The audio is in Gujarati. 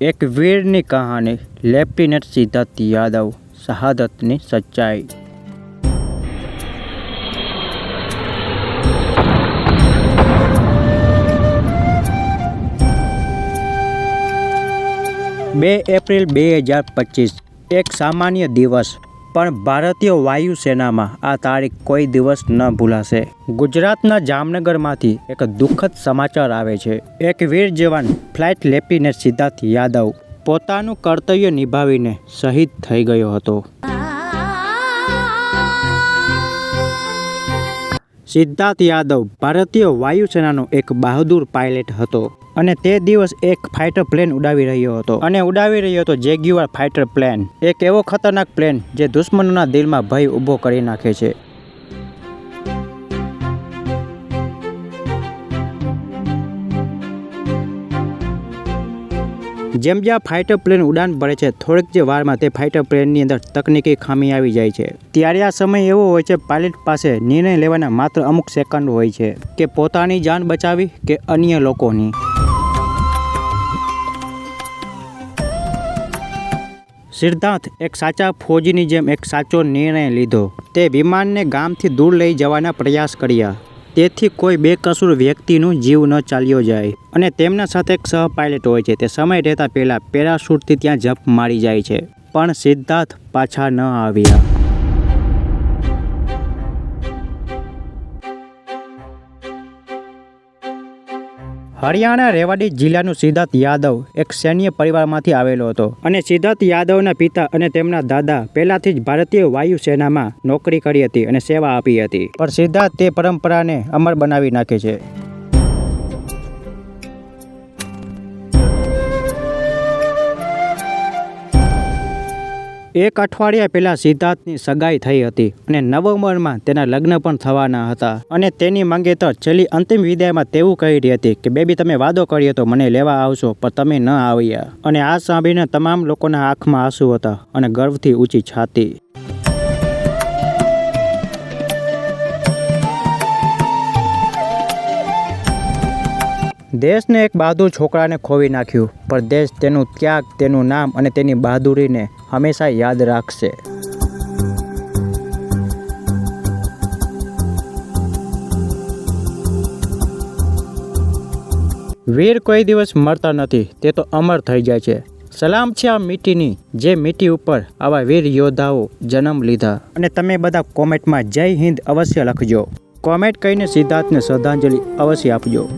એક વીરની કહાની, લેફ્ટિનેન્ટ સિદ્ધાર્થ યાદવ, શહાદતની સચ્ચાઈ. બે એપ્રિલ બે હજાર પચીસ, એક સામાન્ય દિવસ. પણ ભારતીય વાયુસેનામાં આ તારીખ કોઈ દિવસ ન ભૂલાશે. ગુજરાતના જામનગરમાંથી એક દુઃખદ સમાચાર આવે છે. એક વીર જવાન ફ્લાઇટ લેફ્ટિનેન્ટ સિદ્ધાર્થ યાદવ. પોતાનું કર્તવ્ય નિભાવીને શહીદ થઈ ગયો હતો. સિદ્ધાર્થ યાદવ ભારતીય વાયુસેનાનો એક બહાદુર પાયલટ હતો અને તે દિવસ એક ફાઇટર પ્લેન ઉડાવી રહ્યો હતો. અને ઉડાવી રહ્યો હતો જેગ્યુઆર ફાઇટર પ્લેન. એક એવો ખતરનાક પ્લેન જે દુશ્મનોના દિલમાં ભય ઊભો કરી નાખે છે. જેમ જ્યાં ફાઇટર પ્લેન ઉડાન ભરે છે, થોડીક જે વારમાં તે ફાઇટર પ્લેનની અંદર તકનીકી ખામી આવી જાય છે. ત્યારે આ સમય એવો હોય છે પાયલટ પાસે નિર્ણય લેવાના માત્ર અમુક સેકન્ડ હોય છે, કે પોતાની જાન બચાવી કે અન્ય લોકોની. સિદ્ધાર્થ એક સાચા ફોજીની જેમ એક સાચો નિર્ણય લીધો. તે વિમાનને ગામથી દૂર લઈ જવાના પ્રયાસ કર્યા. તેથી કોઈ બેકસૂર વ્યક્તિનું જીવ ન ચાલ્યો જાય. અને તેમના સાથે એક સહ પાયલટ હોય છે. તે સમય રહેતા પહેલાં પેરાશૂટથી ત્યાં જપ મારી જાય છે. પણ સિદ્ધાર્થ પાછા ન આવ્યા. હરિયાણા રેવાડી જિલ્લાનું સિદ્ધાર્થ યાદવ એક સૈન્ય પરિવારમાંથી આવેલો હતો. અને સિદ્ધાર્થ યાદવના પિતા અને તેમના દાદા પહેલાથી જ ભારતીય વાયુસેનામાં નોકરી કરી હતી અને સેવા આપી હતી. પણ સિદ્ધાર્થ તે પરંપરાને અમર બનાવી નાખે છે. એક અઠવાડિયા પહેલા સિદ્ધાર્થની સગાઈ થઈ હતી અને નવેમ્બરમાં તેના લગ્ન પણ થવાના હતા. અને તેની મંગેતર છેલ્લી અંતિમ વિદાયમાં તેવું કહી રહી હતી કે, બેબી, તમે વાદો કર્યો તો મને લેવા આવશો, પણ તમે ન આવ્યા. અને આ સાંભળીને તમામ લોકોના આંખમાં આંસુ હતા અને ગર્વથી ઊંચી છાતી. દેશને એક બહાદુર છોકરાને ખોવી નાખ્યું, પણ દેશ તેનું ત્યાગ, તેનું નામ અને તેની બહાદુરીને હંમેશા યાદ રાખશે. વીર કોઈ દિવસ મરતા નથી, તે તો અમર થઈ જાય છે. સલામ છે આ મીટીની, જે મીટી ઉપર આવા વીર યોદ્ધાઓ જન્મ લીધા. અને તમે બધા કોમેન્ટમાં જય હિન્દ અવશ્ય લખજો. કોમેન્ટ કરીને સિદ્ધાર્થને શ્રદ્ધાંજલિ અવશ્ય આપજો.